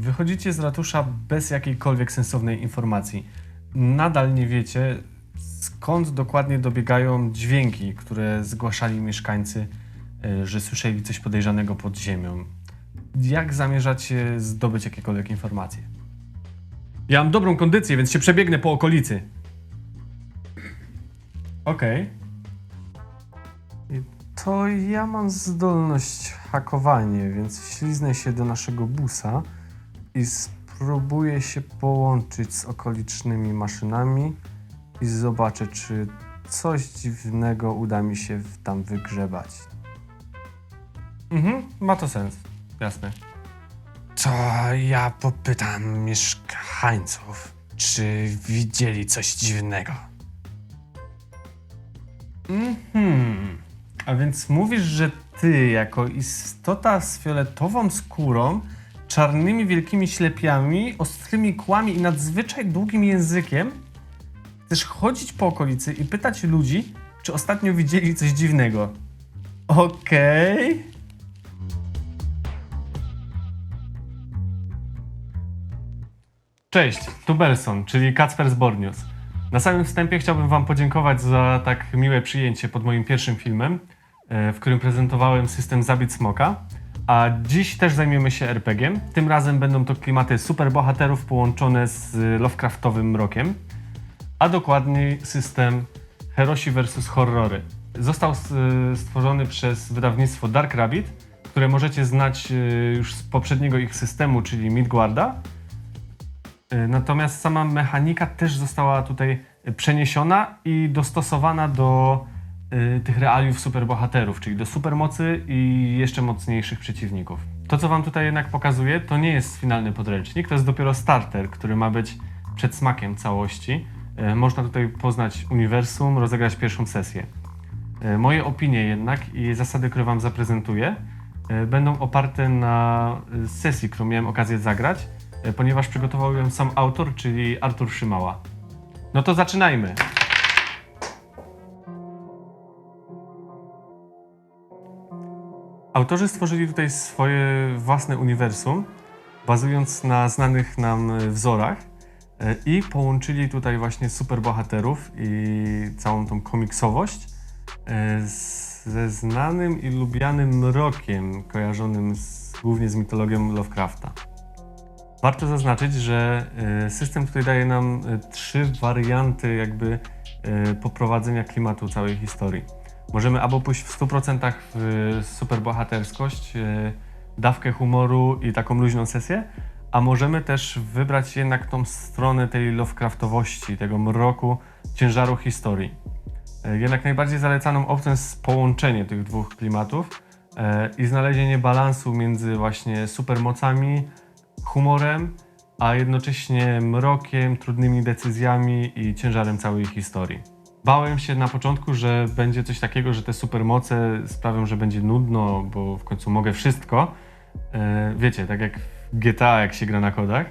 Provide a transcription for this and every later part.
Wychodzicie z ratusza bez jakiejkolwiek sensownej informacji. Nadal nie wiecie, skąd dokładnie dobiegają dźwięki, które zgłaszali mieszkańcy, e, że słyszeli coś podejrzanego pod ziemią. Jak zamierzacie zdobyć jakiekolwiek informacje? Ja mam dobrą kondycję, więc się przebiegnę po okolicy. Okej. I To ja mam zdolność hakowanie, więc śliznę się do naszego busa i spróbuję się połączyć z okolicznymi maszynami i zobaczę, czy coś dziwnego uda mi się tam wygrzebać. Mhm, ma to sens. Jasne. To ja popytam mieszkańców, czy widzieli coś dziwnego. Mhm. A więc mówisz, że ty, jako istota z fioletową skórą, czarnymi wielkimi ślepiami, ostrymi kłami i nadzwyczaj długim językiem, chcesz chodzić po okolicy i pytać ludzi, czy ostatnio widzieli coś dziwnego. Okej. Cześć, tu Belson, czyli Kacper z Bornius. Na samym wstępie chciałbym Wam podziękować za tak miłe przyjęcie pod moim pierwszym filmem, e, w którym prezentowałem system Zabit Smoka. A dziś też zajmiemy się RPG-iem. Tym razem będą to klimaty superbohaterów połączone z Lovecraftowym mrokiem, a dokładniej system Herosi vs. Horrory. Został stworzony przez wydawnictwo Dark Rabbit, które możecie znać e, już z poprzedniego ich systemu, czyli Midguarda. Y, Natomiast sama mechanika też została tutaj przeniesiona i dostosowana do tych realiów superbohaterów, czyli do supermocy i jeszcze mocniejszych przeciwników. To, co Wam tutaj jednak pokazuję, to nie jest finalny podręcznik, to jest dopiero starter, który ma być przedsmakiem całości. Y, Można tutaj poznać uniwersum, rozegrać pierwszą sesję. Y, Moje opinie jednak i zasady, które Wam zaprezentuję, y, będą oparte na y, sesji, którą miałem okazję zagrać, y, ponieważ przygotował ją sam autor, czyli Artur Szymała. No to zaczynajmy. Autorzy stworzyli tutaj swoje własne uniwersum, bazując na znanych nam y, wzorach y, i połączyli tutaj właśnie superbohaterów i całą tą komiksowość z- ze znanym i lubianym mrokiem kojarzonym z, głównie z mitologią Lovecrafta. Warto zaznaczyć, że system tutaj daje nam trzy warianty jakby poprowadzenia klimatu całej historii. Możemy albo pójść w 100% w superbohaterskość, y, dawkę humoru i taką luźną sesję, a możemy też wybrać jednak tą stronę tej Lovecraftowości, tego mroku, ciężaru historii. E, Jednak najbardziej zalecaną opcją jest połączenie tych dwóch klimatów i znalezienie balansu między właśnie supermocami, humorem, a jednocześnie mrokiem, trudnymi decyzjami i ciężarem całej historii. Bałem się na początku, że będzie coś takiego, że te supermoce sprawią, że będzie nudno, bo w końcu mogę wszystko. E, wiecie, tak jak w GTA, jak się gra na kodach.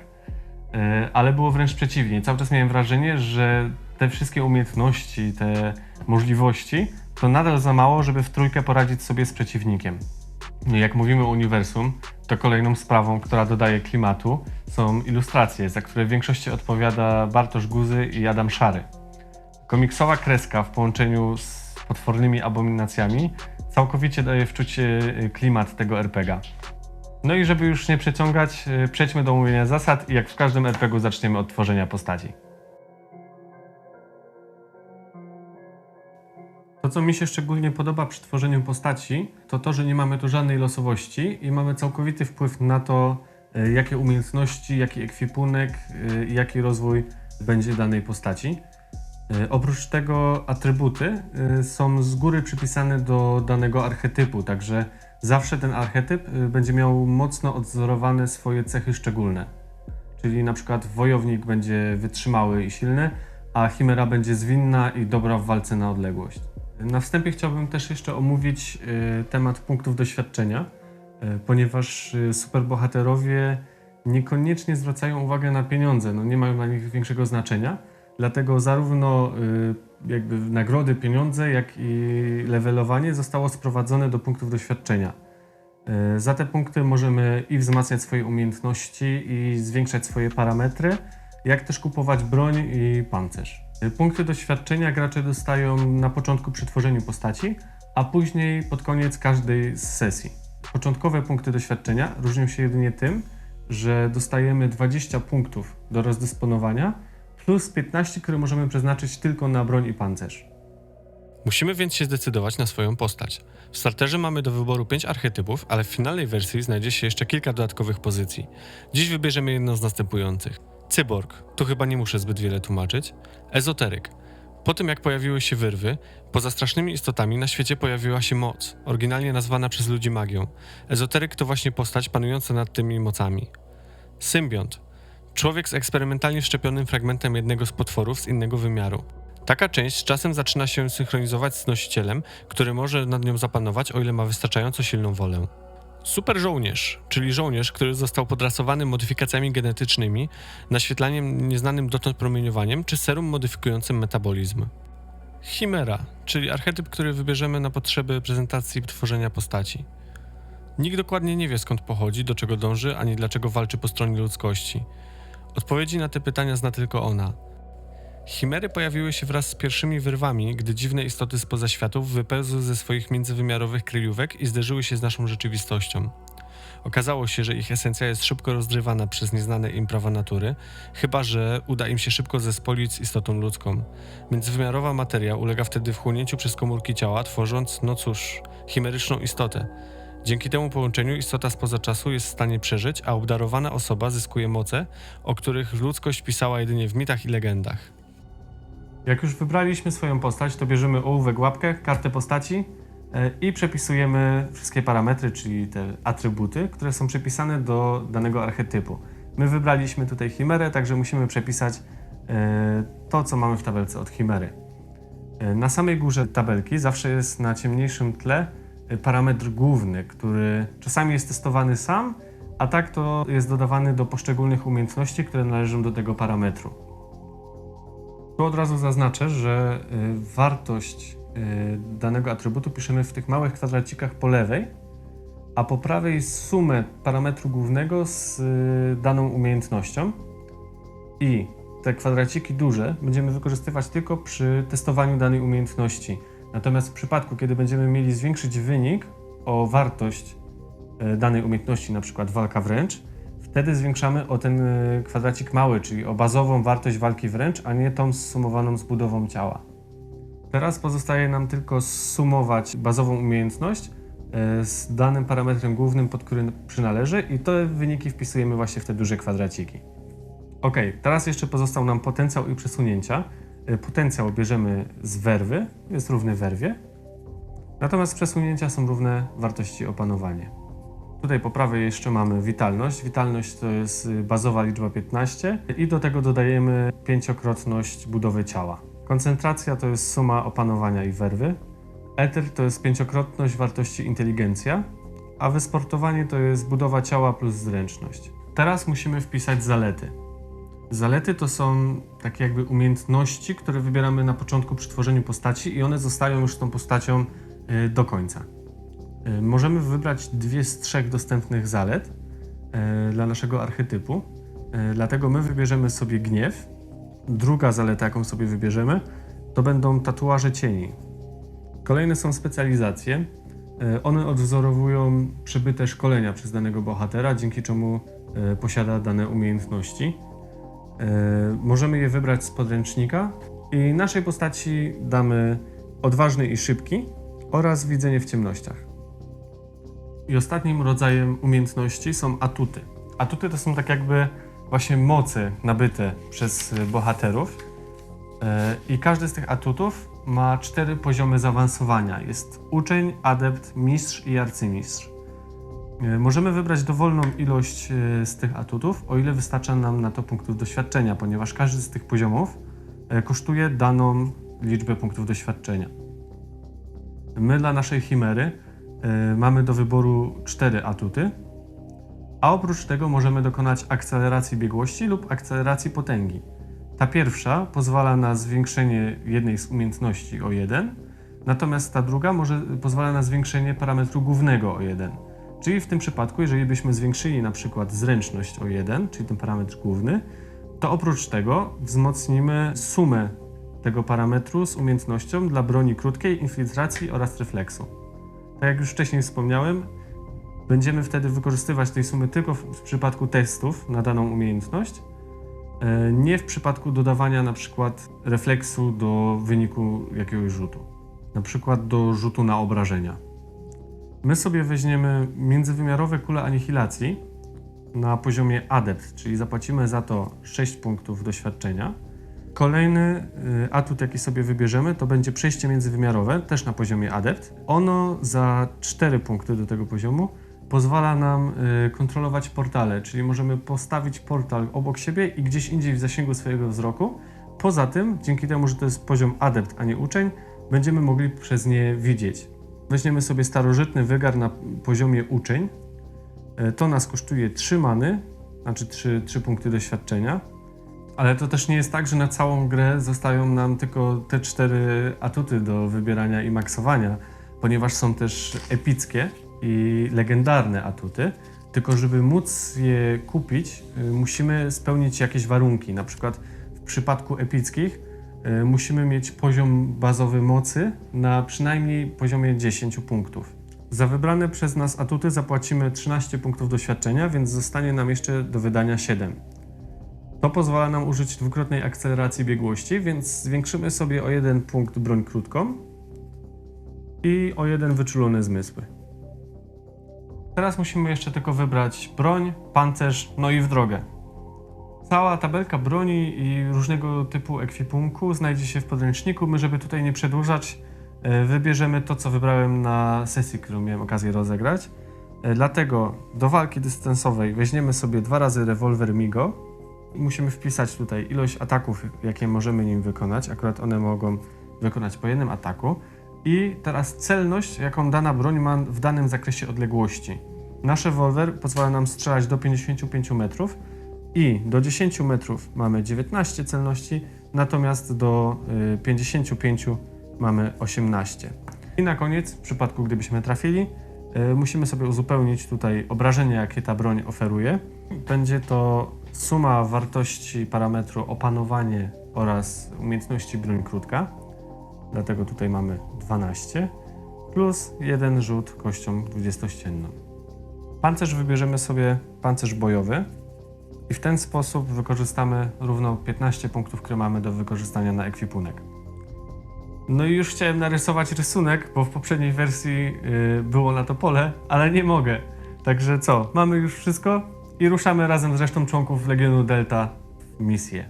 E, ale było wręcz przeciwnie. Cały czas miałem wrażenie, że te wszystkie umiejętności, te możliwości, to nadal za mało, żeby w trójkę poradzić sobie z przeciwnikiem. No Jak mówimy o uniwersum, to kolejną sprawą, która dodaje klimatu, są ilustracje, za które w większości odpowiada Bartosz Guzy i Adam Szary. Komiksowa kreska w połączeniu z potwornymi abominacjami całkowicie daje wczucie y, klimat tego RPGa. No i żeby już nie przeciągać, y, przejdźmy do omówienia zasad i jak w każdym RPG zaczniemy od tworzenia postaci. To, co mi się szczególnie podoba przy tworzeniu postaci, to to, że nie mamy tu żadnej losowości i mamy całkowity wpływ na to, e, jakie umiejętności, jaki ekwipunek jaki rozwój będzie danej postaci. E, Oprócz tego atrybuty e, są z góry przypisane do danego archetypu, także zawsze ten archetyp e, będzie miał mocno odzorowane swoje cechy szczególne. Czyli na przykład wojownik będzie wytrzymały i silny, a chimera będzie zwinna i dobra w walce na odległość. Na wstępie chciałbym też jeszcze omówić temat punktów doświadczenia, ponieważ superbohaterowie niekoniecznie zwracają uwagę na pieniądze, no nie mają dla nich większego znaczenia, dlatego zarówno y, jakby nagrody, pieniądze, jak i levelowanie zostało sprowadzone do punktów doświadczenia. E, Za te punkty możemy i wzmacniać swoje umiejętności, i zwiększać swoje parametry, jak też kupować broń i pancerz. E, Punkty doświadczenia gracze dostają na początku przy tworzeniu postaci, a później pod koniec każdej z sesji. Początkowe punkty doświadczenia różnią się jedynie tym, że dostajemy 20 punktów do rozdysponowania, plus 15, które możemy przeznaczyć tylko na broń i pancerz. Musimy więc się zdecydować na swoją postać. W starterze mamy do wyboru 5 archetypów, ale w finalnej wersji znajdzie się jeszcze kilka dodatkowych pozycji. Dziś wybierzemy jedną z następujących. Cyborg, tu chyba nie muszę zbyt wiele tłumaczyć. Ezoteryk. Po tym jak pojawiły się wyrwy, poza strasznymi istotami na świecie pojawiła się moc, oryginalnie nazwana przez ludzi magią. Ezoteryk to właśnie postać panująca nad tymi mocami. Symbiont. Człowiek z eksperymentalnie wszczepionym fragmentem jednego z potworów z innego wymiaru. Taka część z czasem zaczyna się synchronizować z nosicielem, który może nad nią zapanować, o ile ma wystarczająco silną wolę. Super żołnierz, czyli żołnierz, który został podrasowany modyfikacjami genetycznymi, naświetlaniem nieznanym dotąd promieniowaniem czy serum modyfikującym metabolizm. Chimera, czyli archetyp, który wybierzemy na potrzeby prezentacji tworzenia postaci. Nikt dokładnie nie wie skąd pochodzi, do czego dąży, ani dlaczego walczy po stronie ludzkości. Odpowiedzi na te pytania zna tylko ona. Chimery pojawiły się wraz z pierwszymi wyrwami, gdy dziwne istoty spoza światów wypełzły ze swoich międzywymiarowych kryjówek i zderzyły się z naszą rzeczywistością. Okazało się, że ich esencja jest szybko rozrywana przez nieznane im prawa natury, chyba że uda im się szybko zespolić z istotą ludzką. Międzywymiarowa materia ulega wtedy wchłonięciu przez komórki ciała, tworząc, no cóż, chimeryczną istotę. Dzięki temu połączeniu istota spoza czasu jest w stanie przeżyć, a obdarowana osoba zyskuje moce, o których ludzkość pisała jedynie w mitach i legendach. Jak już wybraliśmy swoją postać, to bierzemy ołówek łapkę, kartę postaci e, i przepisujemy wszystkie parametry, czyli te atrybuty, które są przypisane do danego archetypu. My wybraliśmy tutaj chimerę, także musimy przepisać e, to, co mamy w tabelce od chimery. E, Na samej górze tabelki zawsze jest na ciemniejszym tle parametr główny, który czasami jest testowany sam, a tak to jest dodawany do poszczególnych umiejętności, które należą do tego parametru. Tu od razu zaznaczę, że y, wartość y, danego atrybutu piszemy w tych małych kwadracikach po lewej, a po prawej sumę parametru głównego z y, daną umiejętnością. I te kwadraciki duże będziemy wykorzystywać tylko przy testowaniu danej umiejętności. Natomiast w przypadku, kiedy będziemy mieli zwiększyć wynik o wartość y, danej umiejętności, na przykład walka wręcz, wtedy zwiększamy o ten y, kwadracik mały, czyli o bazową wartość walki wręcz, a nie tą zsumowaną z budową ciała. Teraz pozostaje nam tylko zsumować bazową umiejętność y, z danym parametrem głównym, pod który przynależy i te wyniki wpisujemy właśnie w te duże kwadraciki. Ok, teraz jeszcze pozostał nam potencjał i przesunięcia. Y, Potencjał bierzemy z werwy, jest równy werwie, natomiast przesunięcia są równe wartości opanowanie. Tutaj po prawej jeszcze mamy witalność. Witalność to jest y, bazowa liczba 15 i do tego dodajemy pięciokrotność budowy ciała. Koncentracja to jest suma opanowania i werwy. Eter to jest pięciokrotność wartości inteligencja, a wysportowanie to jest budowa ciała plus zręczność. Teraz musimy wpisać zalety. Zalety to są takie jakby umiejętności, które wybieramy na początku przy tworzeniu postaci i one zostają już tą postacią y, do końca. Y, Możemy wybrać dwie z trzech dostępnych zalet y, dla naszego archetypu. Dlatego my wybierzemy sobie gniew. Druga zaleta, jaką sobie wybierzemy, to będą tatuaże cieni. Kolejne są specjalizacje. One odwzorowują przybyte szkolenia przez danego bohatera, dzięki czemu posiada dane umiejętności. Y, Możemy je wybrać z podręcznika i naszej postaci damy odważny i szybki oraz widzenie w ciemnościach. I ostatnim rodzajem umiejętności są atuty. Atuty to są tak jakby właśnie mocy nabyte przez bohaterów. Y, I każdy z tych atutów ma cztery poziomy zaawansowania. Jest uczeń, adept, mistrz i arcymistrz. Y, Możemy wybrać dowolną ilość y, z tych atutów, o ile wystarcza nam na to punktów doświadczenia, ponieważ każdy z tych poziomów y, kosztuje daną liczbę punktów doświadczenia. My dla naszej chimery mamy do wyboru cztery atuty, a oprócz tego możemy dokonać akceleracji biegłości lub akceleracji potęgi. Ta pierwsza pozwala na zwiększenie jednej z umiejętności o jeden, natomiast ta druga może, pozwala na zwiększenie parametru głównego o jeden. Czyli w tym przypadku, jeżeli byśmy zwiększyli na przykład zręczność o 1, czyli ten parametr główny, to oprócz tego wzmocnimy sumę tego parametru z umiejętnością dla broni krótkiej, infiltracji oraz refleksu. Tak jak już wcześniej wspomniałem, będziemy wtedy wykorzystywać tej sumy tylko w, przypadku testów na daną umiejętność, e, nie w przypadku dodawania na przykład refleksu do wyniku jakiegoś rzutu, na przykład do rzutu na obrażenia. My sobie weźmiemy międzywymiarowe kule anihilacji na poziomie adept, czyli zapłacimy za to 6 punktów doświadczenia. Kolejny y, atut, jaki sobie wybierzemy, to będzie przejście międzywymiarowe, też na poziomie adept. Ono za 4 punkty do tego poziomu pozwala nam y, kontrolować portale, czyli możemy postawić portal obok siebie i gdzieś indziej w zasięgu swojego wzroku. Poza tym, dzięki temu, że to jest poziom adept, a nie uczeń, będziemy mogli przez nie widzieć. Weźmiemy sobie starożytny wygar na poziomie uczeń. E, To nas kosztuje 3 many, znaczy 3, 3 punkty doświadczenia. Ale to też nie jest tak, że na całą grę zostają nam tylko te cztery atuty do wybierania i maksowania, ponieważ są też epickie i legendarne atuty. Tylko żeby móc je kupić, y, musimy spełnić jakieś warunki. Na przykład w przypadku epickich musimy mieć poziom bazowy mocy na przynajmniej poziomie 10 punktów. Za wybrane przez nas atuty zapłacimy 13 punktów doświadczenia, więc zostanie nam jeszcze do wydania 7. To pozwala nam użyć dwukrotnej akceleracji biegłości, więc zwiększymy sobie o jeden punkt broń krótką i o jeden wyczulone zmysły. Teraz musimy jeszcze tylko wybrać broń, pancerz, no i w drogę. Cała tabelka broni i różnego typu ekwipunku znajdzie się w podręczniku. My, żeby tutaj nie przedłużać, e, wybierzemy to, co wybrałem na sesji, którą miałem okazję rozegrać. E, Dlatego do walki dystansowej weźmiemy sobie dwa razy rewolwer Migo. Musimy wpisać tutaj ilość ataków, jakie możemy nim wykonać. Akurat one mogą wykonać po jednym ataku. I teraz celność, jaką dana broń ma w danym zakresie odległości. Nasz rewolwer pozwala nam strzelać do 55 metrów i do 10 metrów mamy 19 celności, natomiast do y, 55 mamy 18. I na koniec, w przypadku gdybyśmy trafili, y, musimy sobie uzupełnić tutaj obrażenia, jakie ta broń oferuje. Będzie to suma wartości parametru opanowanie oraz umiejętności broń krótka. Dlatego tutaj mamy 12 plus jeden rzut kością 20-ścienną. Pancerz wybierzemy sobie pancerz bojowy i w ten sposób wykorzystamy równo 15 punktów, które mamy do wykorzystania na ekwipunek. No i już chciałem narysować rysunek, bo w poprzedniej wersji yy, było na to pole, ale nie mogę. Także co, mamy już wszystko i ruszamy razem z resztą członków Legionu Delta w misję.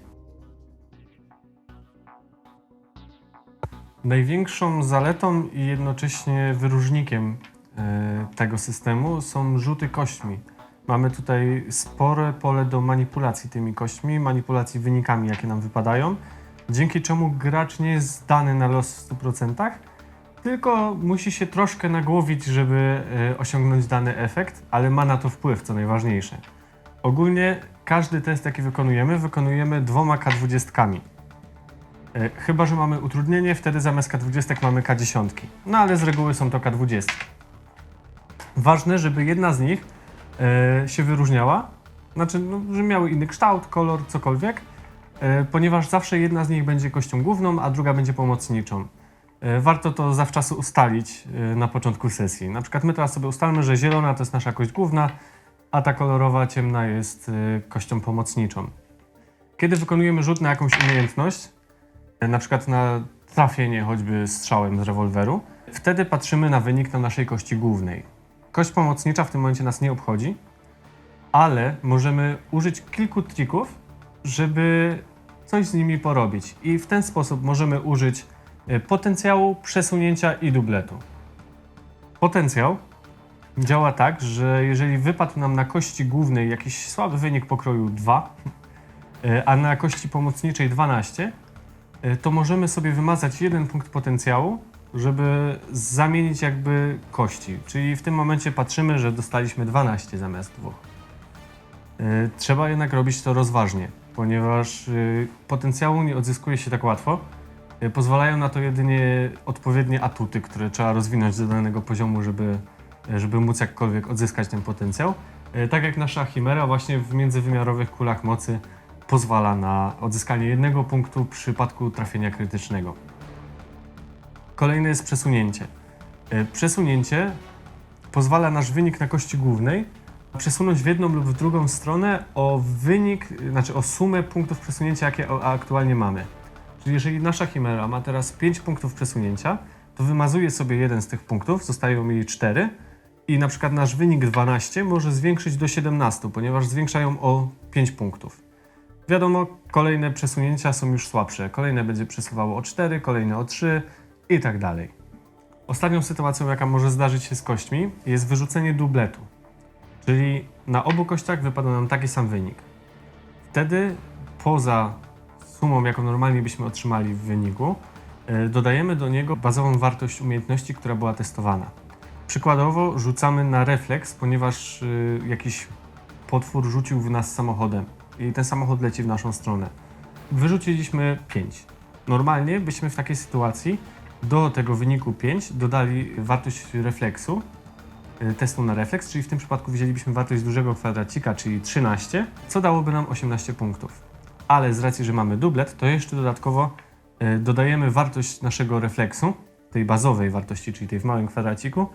Największą zaletą i jednocześnie wyróżnikiem e, tego systemu są rzuty kośćmi. Mamy tutaj spore pole do manipulacji tymi kośćmi, manipulacji wynikami, jakie nam wypadają, dzięki czemu gracz nie jest zdany na los w 100%, tylko musi się troszkę nagłowić, żeby e, osiągnąć dany efekt, ale ma na to wpływ, co najważniejsze. Ogólnie każdy test, jaki wykonujemy, wykonujemy dwoma K20. E, Chyba, że mamy utrudnienie, wtedy zamiast K20 mamy K10. No ale z reguły są to K20. Ważne, żeby jedna z nich się wyróżniała, znaczy, no, że miały inny kształt, kolor, cokolwiek, e, ponieważ zawsze jedna z nich będzie kością główną, a druga będzie pomocniczą. E, warto to zawczasu ustalić e, na początku sesji. Na przykład my teraz sobie ustalmy, że zielona to jest nasza kość główna, a ta kolorowa, ciemna jest e, kością pomocniczą. Kiedy wykonujemy rzut na jakąś umiejętność, na przykład na trafienie choćby strzałem z rewolweru, wtedy patrzymy na wynik na naszej kości głównej. Kość pomocnicza w tym momencie nas nie obchodzi, ale możemy użyć kilku trików, żeby coś z nimi porobić. I w ten sposób możemy użyć e, potencjału, przesunięcia i dubletu. Potencjał działa tak, że jeżeli wypadł nam na kości głównej jakiś słaby wynik pokroju 2, e, a na kości pomocniczej 12, e, to możemy sobie wymazać jeden punkt potencjału, żeby zamienić jakby kości. Czyli w tym momencie patrzymy, że dostaliśmy 12 zamiast 2. E, Trzeba jednak robić to rozważnie, ponieważ e, potencjału nie odzyskuje się tak łatwo. E, Pozwalają na to jedynie odpowiednie atuty, które trzeba rozwinąć do danego poziomu, żeby żeby móc jakkolwiek odzyskać ten potencjał. Tak jak nasza Chimera właśnie w międzywymiarowych kulach mocy pozwala na odzyskanie jednego punktu w przypadku trafienia krytycznego. Kolejne jest przesunięcie. E, Przesunięcie pozwala nasz wynik na kości głównej przesunąć w jedną lub w drugą stronę o wynik, znaczy o sumę punktów przesunięcia, jakie aktualnie mamy. Czyli jeżeli nasza chimera ma teraz 5 punktów przesunięcia, to wymazuje sobie jeden z tych punktów, zostają jej 4 i na przykład nasz wynik 12 może zwiększyć do 17, ponieważ zwiększają o 5 punktów. Wiadomo, kolejne przesunięcia są już słabsze. Kolejne będzie przesuwało o 4, kolejne o 3 i tak dalej. Ostatnią sytuacją, jaka może zdarzyć się z kośćmi, jest wyrzucenie dubletu. Czyli na obu kościach wypada nam taki sam wynik. Wtedy poza sumą, jaką normalnie byśmy otrzymali w wyniku, e, dodajemy do niego bazową wartość umiejętności, która była testowana. Przykładowo rzucamy na refleks, ponieważ y, jakiś potwór rzucił w nas samochodem i ten samochód leci w naszą stronę. Wyrzuciliśmy 5. Normalnie byśmy w takiej sytuacji do tego wyniku 5 dodali wartość refleksu, y, testu na refleks, czyli w tym przypadku wzięlibyśmy wartość dużego kwadracika, czyli 13, co dałoby nam 18 punktów. Ale z racji, że mamy dublet, to jeszcze dodatkowo y, dodajemy wartość naszego refleksu, tej bazowej wartości, czyli tej w małym kwadraciku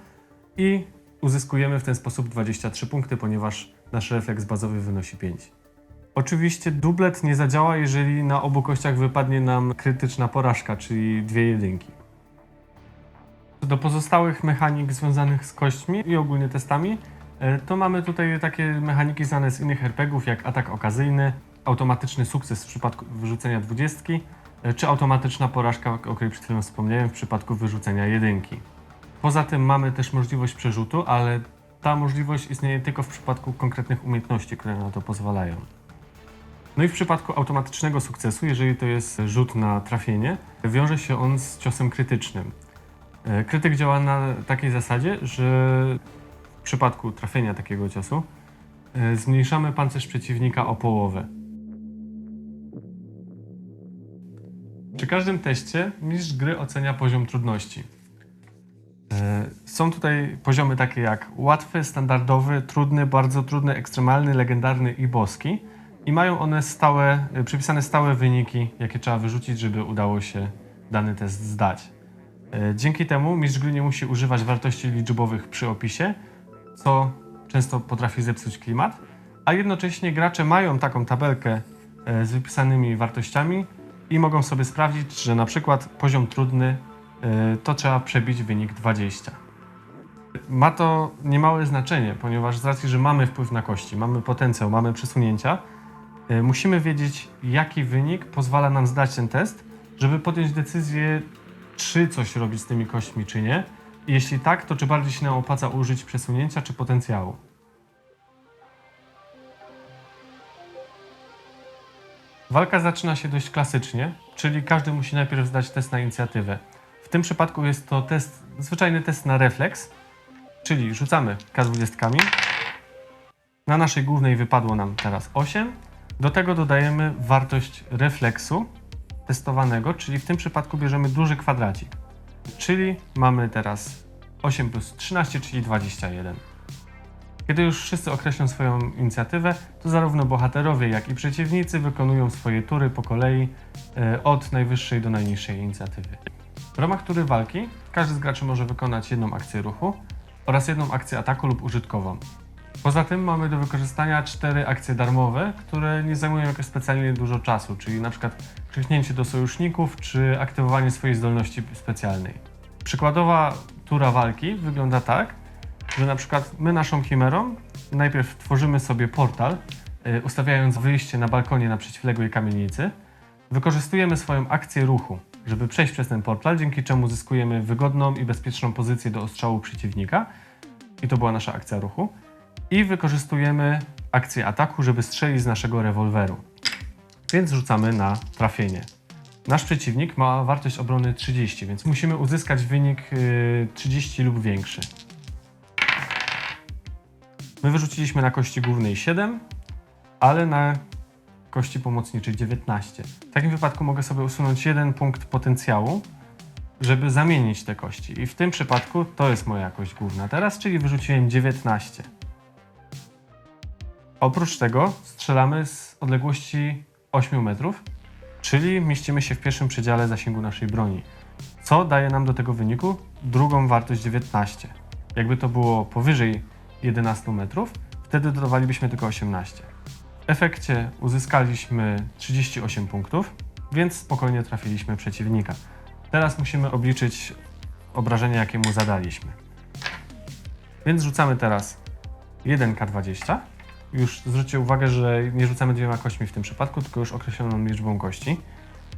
i uzyskujemy w ten sposób 23 punkty, ponieważ nasz refleks bazowy wynosi 5. Oczywiście dublet nie zadziała, jeżeli na obu kościach wypadnie nam krytyczna porażka, czyli dwie jedynki. Do pozostałych mechanik związanych z kośćmi i ogólnie testami, e, to mamy tutaj takie mechaniki znane z innych RPGów, jak atak okazyjny, automatyczny sukces w przypadku wyrzucenia dwudziestki, e, czy automatyczna porażka, o której przed chwilą wspomniałem, w przypadku wyrzucenia jedynki. Poza tym mamy też możliwość przerzutu, ale ta możliwość istnieje tylko w przypadku konkretnych umiejętności, które na to pozwalają. No i w przypadku automatycznego sukcesu, jeżeli to jest rzut na trafienie, wiąże się on z ciosem krytycznym. E, Krytyk działa na takiej zasadzie, że w przypadku trafienia takiego ciosu e, zmniejszamy pancerz przeciwnika o połowę. Przy każdym teście mistrz gry ocenia poziom trudności. E, Są tutaj poziomy takie jak łatwy, standardowy, trudny, bardzo trudny, ekstremalny, legendarny i boski. I mają one stałe, przypisane stałe wyniki, jakie trzeba wyrzucić, żeby udało się dany test zdać. E, Dzięki temu mistrz gry nie musi używać wartości liczbowych przy opisie, co często potrafi zepsuć klimat, a jednocześnie gracze mają taką tabelkę e, z wypisanymi wartościami i mogą sobie sprawdzić, że na przykład poziom trudny e, to trzeba przebić wynik 20. Ma to niemałe znaczenie, ponieważ z racji, że mamy wpływ na kości, mamy potencjał, mamy przesunięcia, musimy wiedzieć, jaki wynik pozwala nam zdać ten test, żeby podjąć decyzję, czy coś robić z tymi kośćmi, czy nie. Jeśli tak, to czy bardziej się nam opłaca użyć przesunięcia, czy potencjału. Walka zaczyna się dość klasycznie, czyli każdy musi najpierw zdać test na inicjatywę. W tym przypadku jest to test, zwyczajny test na refleks, czyli rzucamy K20. Na naszej głównej wypadło nam teraz 8. Do tego dodajemy wartość refleksu testowanego, czyli w tym przypadku bierzemy duży kwadracik. Czyli mamy teraz 8 plus 13, czyli 21. Kiedy już wszyscy określą swoją inicjatywę, to zarówno bohaterowie, jak i przeciwnicy wykonują swoje tury po kolei e, od najwyższej do najniższej inicjatywy. W ramach tury walki każdy z graczy może wykonać jedną akcję ruchu oraz jedną akcję ataku lub użytkową. Poza tym mamy do wykorzystania cztery akcje darmowe, które nie zajmują jakoś specjalnie dużo czasu, czyli na przykład kliknięcie do sojuszników czy aktywowanie swojej zdolności specjalnej. Przykładowa tura walki wygląda tak, że na przykład my naszą chimerą najpierw tworzymy sobie portal, y, ustawiając wyjście na balkonie na przeciwległej kamienicy. Wykorzystujemy swoją akcję ruchu, żeby przejść przez ten portal, dzięki czemu zyskujemy wygodną i bezpieczną pozycję do ostrzału przeciwnika. I to była nasza akcja ruchu. I wykorzystujemy akcję ataku, żeby strzelić z naszego rewolweru. Więc rzucamy na trafienie. Nasz przeciwnik ma wartość obrony 30, więc musimy uzyskać wynik y, 30 lub większy. My wyrzuciliśmy na kości głównej 7, ale na kości pomocniczej 19. W takim wypadku mogę sobie usunąć jeden punkt potencjału, żeby zamienić te kości. I w tym przypadku to jest moja kość główna teraz, czyli wyrzuciłem 19. Oprócz tego strzelamy z odległości 8 metrów, czyli mieścimy się w pierwszym przedziale zasięgu naszej broni. Co daje nam do tego wyniku drugą wartość 19. Jakby to było powyżej 11 metrów, wtedy dodawalibyśmy tylko 18. W efekcie uzyskaliśmy 38 punktów, więc spokojnie trafiliśmy przeciwnika. Teraz musimy obliczyć obrażenia, jakie mu zadaliśmy. Więc rzucamy teraz 1K20. Już zwróćcie uwagę, że nie rzucamy dwiema kośćmi w tym przypadku, tylko już określoną liczbą kości.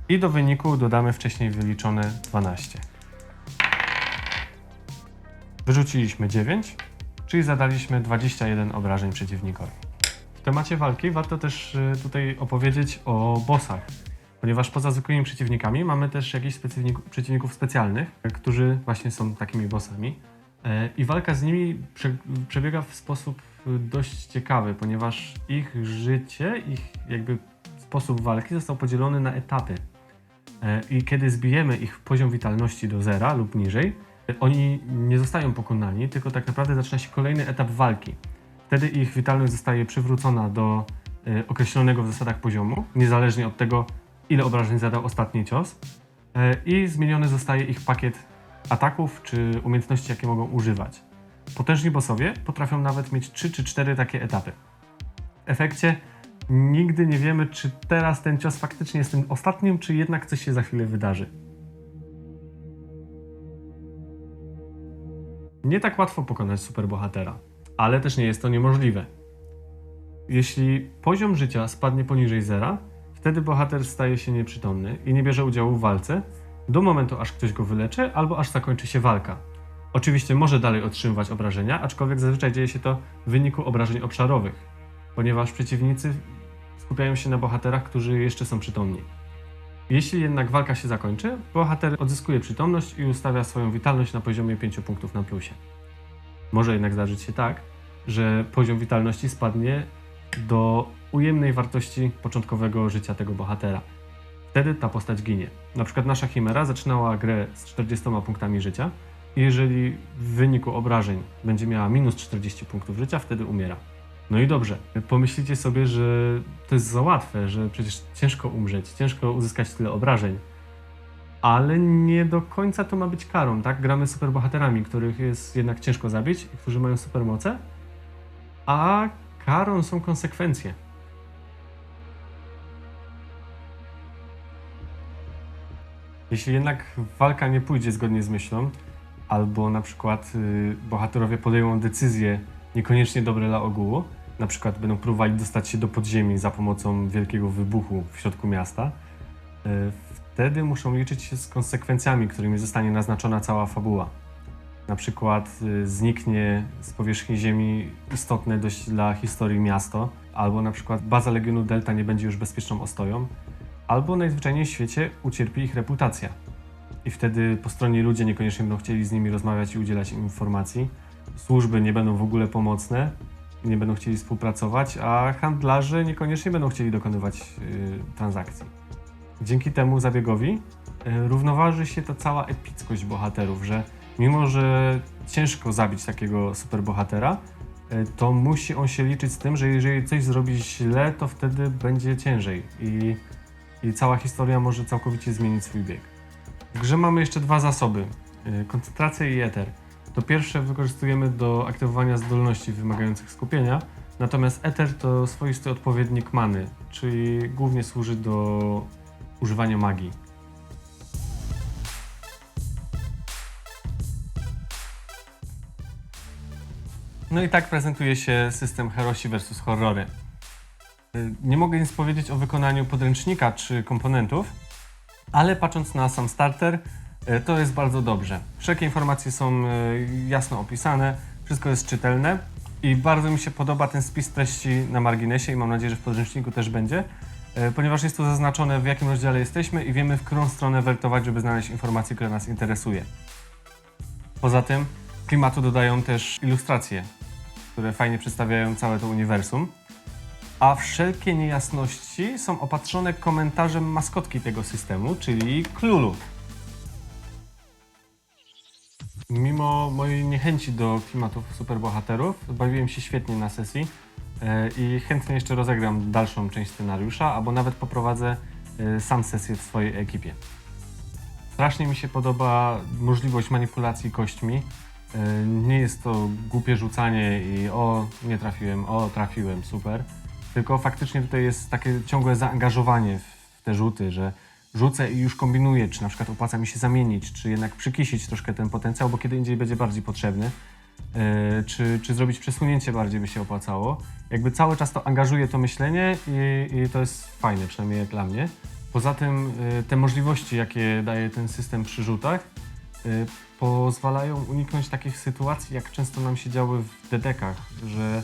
I do wyniku dodamy wcześniej wyliczone 12. Wyrzuciliśmy 9, czyli zadaliśmy 21 obrażeń przeciwnikowi. W temacie walki warto też y, tutaj opowiedzieć o bossach, ponieważ poza zwykłymi przeciwnikami mamy też jakichś przeciwników specjalnych, y, którzy właśnie są takimi bossami. E, I walka z nimi prze, przebiega w sposób dość ciekawy, ponieważ ich życie, ich jakby sposób walki został podzielony na etapy. E, I kiedy zbijemy ich poziom witalności do zera lub niżej, oni nie zostają pokonani, tylko tak naprawdę zaczyna się kolejny etap walki. Wtedy ich witalność zostaje przywrócona do e, określonego w zasadach poziomu, niezależnie od tego, ile obrażeń zadał ostatni cios. E, I zmieniony zostaje ich pakiet ataków czy umiejętności, jakie mogą używać. Potężni bossowie potrafią nawet mieć 3 czy 4 takie etapy. W efekcie nigdy nie wiemy, czy teraz ten cios faktycznie jest tym ostatnim, czy jednak coś się za chwilę wydarzy. Nie tak łatwo pokonać superbohatera, ale też nie jest to niemożliwe. Jeśli poziom życia spadnie poniżej zera, wtedy bohater staje się nieprzytomny i nie bierze udziału w walce do momentu, aż ktoś go wyleczy albo aż zakończy się walka. Oczywiście może dalej otrzymywać obrażenia, aczkolwiek zazwyczaj dzieje się to w wyniku obrażeń obszarowych, ponieważ przeciwnicy skupiają się na bohaterach, którzy jeszcze są przytomni. Jeśli jednak walka się zakończy, bohater odzyskuje przytomność i ustawia swoją witalność na poziomie 5 punktów na plusie. Może jednak zdarzyć się tak, że poziom witalności spadnie do ujemnej wartości początkowego życia tego bohatera. Wtedy ta postać ginie. Na przykład nasza Chimera zaczynała grę z 40 punktami życia jeżeli w wyniku obrażeń będzie miała minus 40 punktów życia, wtedy umiera. No i dobrze, pomyślicie sobie, że to jest za łatwe, że przecież ciężko umrzeć, ciężko uzyskać tyle obrażeń. Ale nie do końca to ma być karą, tak? Gramy superbohaterami, których jest jednak ciężko zabić i którzy mają supermoce, a karą są konsekwencje. Jeśli jednak walka nie pójdzie zgodnie z myślą, albo na przykład y, bohaterowie podejmą decyzje niekoniecznie dobre dla ogółu, na przykład będą próbowali dostać się do podziemi za pomocą wielkiego wybuchu w środku miasta, y, wtedy muszą liczyć się z konsekwencjami, którymi zostanie naznaczona cała fabuła. Na przykład y, zniknie z powierzchni Ziemi istotne dość dla historii miasto, albo na przykład baza Legionu Delta nie będzie już bezpieczną ostoją, albo najzwyczajniej w świecie ucierpi ich reputacja. I wtedy postronni ludzie niekoniecznie będą chcieli z nimi rozmawiać i udzielać im informacji. Służby nie będą w ogóle pomocne, nie będą chcieli współpracować, a handlarze niekoniecznie będą chcieli dokonywać y, transakcji. Dzięki temu zabiegowi y, równoważy się ta cała epickość bohaterów, że mimo, że ciężko zabić takiego superbohatera, y, to musi on się liczyć z tym, że jeżeli coś zrobi źle, to wtedy będzie ciężej i, i cała historia może całkowicie zmienić swój bieg. W grze mamy jeszcze dwa zasoby: y, koncentrację i eter. To pierwsze wykorzystujemy do aktywowania zdolności wymagających skupienia, natomiast eter to swoisty odpowiednik many, czyli głównie służy do używania magii. No i tak prezentuje się system Herosi vs. Horrory. Y, Nie mogę nic powiedzieć o wykonaniu podręcznika czy komponentów, ale patrząc na sam starter, e, to jest bardzo dobrze. Wszelkie informacje są e, jasno opisane, wszystko jest czytelne i bardzo mi się podoba ten spis treści na marginesie i mam nadzieję, że w podręczniku też będzie, e, ponieważ jest tu zaznaczone w jakim rozdziale jesteśmy i wiemy w którą stronę wertować, żeby znaleźć informację, która nas interesuje. Poza tym klimatu dodają też ilustracje, które fajnie przedstawiają całe to uniwersum a wszelkie niejasności są opatrzone komentarzem maskotki tego systemu, czyli Klulu. Mimo mojej niechęci do klimatów superbohaterów, bawiłem się świetnie na sesji e, i chętnie jeszcze rozegram dalszą część scenariusza, albo nawet poprowadzę e, sam sesję w swojej ekipie. Strasznie mi się podoba możliwość manipulacji kośćmi. E, Nie jest to głupie rzucanie i o, nie trafiłem, o, trafiłem, super. Tylko faktycznie tutaj jest takie ciągłe zaangażowanie w te rzuty, że rzucę i już kombinuję, czy na przykład opłaca mi się zamienić, czy jednak przykisić troszkę ten potencjał, bo kiedy indziej będzie bardziej potrzebny, e, czy, czy zrobić przesunięcie bardziej by się opłacało. Jakby cały czas to angażuje to myślenie i, i to jest fajne, przynajmniej jak dla mnie. Poza tym e, te możliwości, jakie daje ten system przy rzutach, e, pozwalają uniknąć takich sytuacji, jak często nam się działy w dedekach, że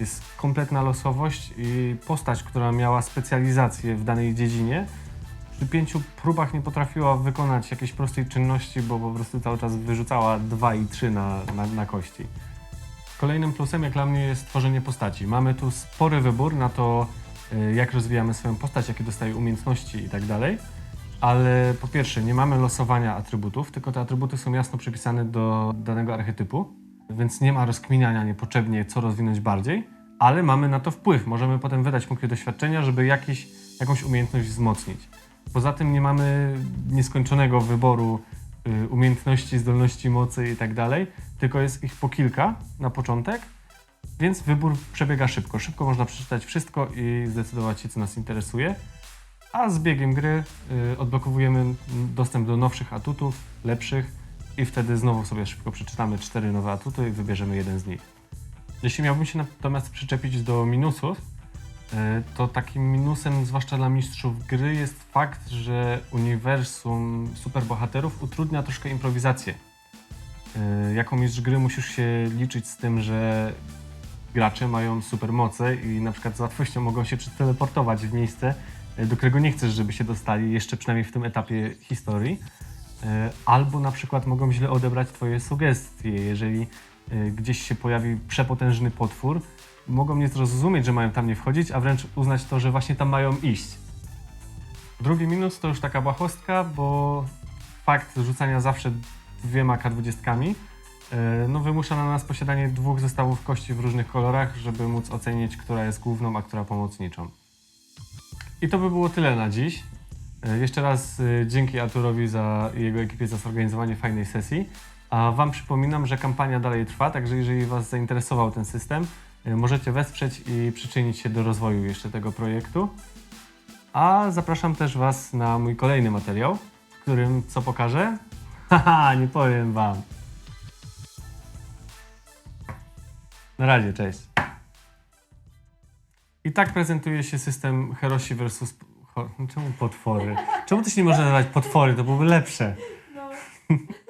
jest kompletna losowość i postać, która miała specjalizację w danej dziedzinie, przy pięciu próbach nie potrafiła wykonać jakiejś prostej czynności, bo po prostu cały czas wyrzucała 2 i 3 na, na, na kości. Kolejnym plusem jak dla mnie jest tworzenie postaci. Mamy tu spory wybór na to, y, jak rozwijamy swoją postać, jakie dostaje umiejętności i tak dalej. Ale po pierwsze, nie mamy losowania atrybutów, tylko te atrybuty są jasno przypisane do danego archetypu, więc nie ma rozkminiania niepotrzebnie, co rozwinąć bardziej, ale mamy na to wpływ. Możemy potem wydać punkty doświadczenia, żeby jakiś, jakąś umiejętność wzmocnić. Poza tym nie mamy nieskończonego wyboru y, umiejętności, zdolności, mocy i tak dalej, tylko jest ich po kilka na początek, więc wybór przebiega szybko. Szybko można przeczytać wszystko i zdecydować się, co nas interesuje. A z biegiem gry y, odblokowujemy dostęp do nowszych atutów, lepszych i wtedy znowu sobie szybko przeczytamy cztery nowe atuty i wybierzemy jeden z nich. Jeśli miałbym się natomiast przyczepić do minusów, e, to takim minusem, zwłaszcza dla mistrzów gry, jest fakt, że uniwersum superbohaterów utrudnia troszkę improwizację. E, Jako mistrz gry musisz się liczyć z tym, że gracze mają supermoce i na przykład z łatwością mogą się przeteleportować w miejsce, e, do którego nie chcesz, żeby się dostali, jeszcze przynajmniej w tym etapie historii. E, Albo na przykład mogą źle odebrać Twoje sugestie. Jeżeli e, gdzieś się pojawi przepotężny potwór, mogą nie zrozumieć, że mają tam nie wchodzić, a wręcz uznać to, że właśnie tam mają iść. Drugi minus to już taka błahostka, bo fakt rzucania zawsze dwiema K20 e, no, wymusza na nas posiadanie dwóch zestawów kości w różnych kolorach, żeby móc ocenić, która jest główną, a która pomocniczą. I to by było tyle na dziś. E, Jeszcze raz e, dzięki Arturowi za i jego ekipie za zorganizowanie fajnej sesji. A Wam przypominam, że kampania dalej trwa, także jeżeli Was zainteresował ten system, e, możecie wesprzeć i przyczynić się do rozwoju jeszcze tego projektu. A zapraszam też Was na mój kolejny materiał, w którym co pokażę? Haha, nie powiem Wam. Na razie, cześć. I tak prezentuje się system Herosi versus... Czemu potwory? Czemu to się nie może nazywać potwory? To byłoby lepsze. No.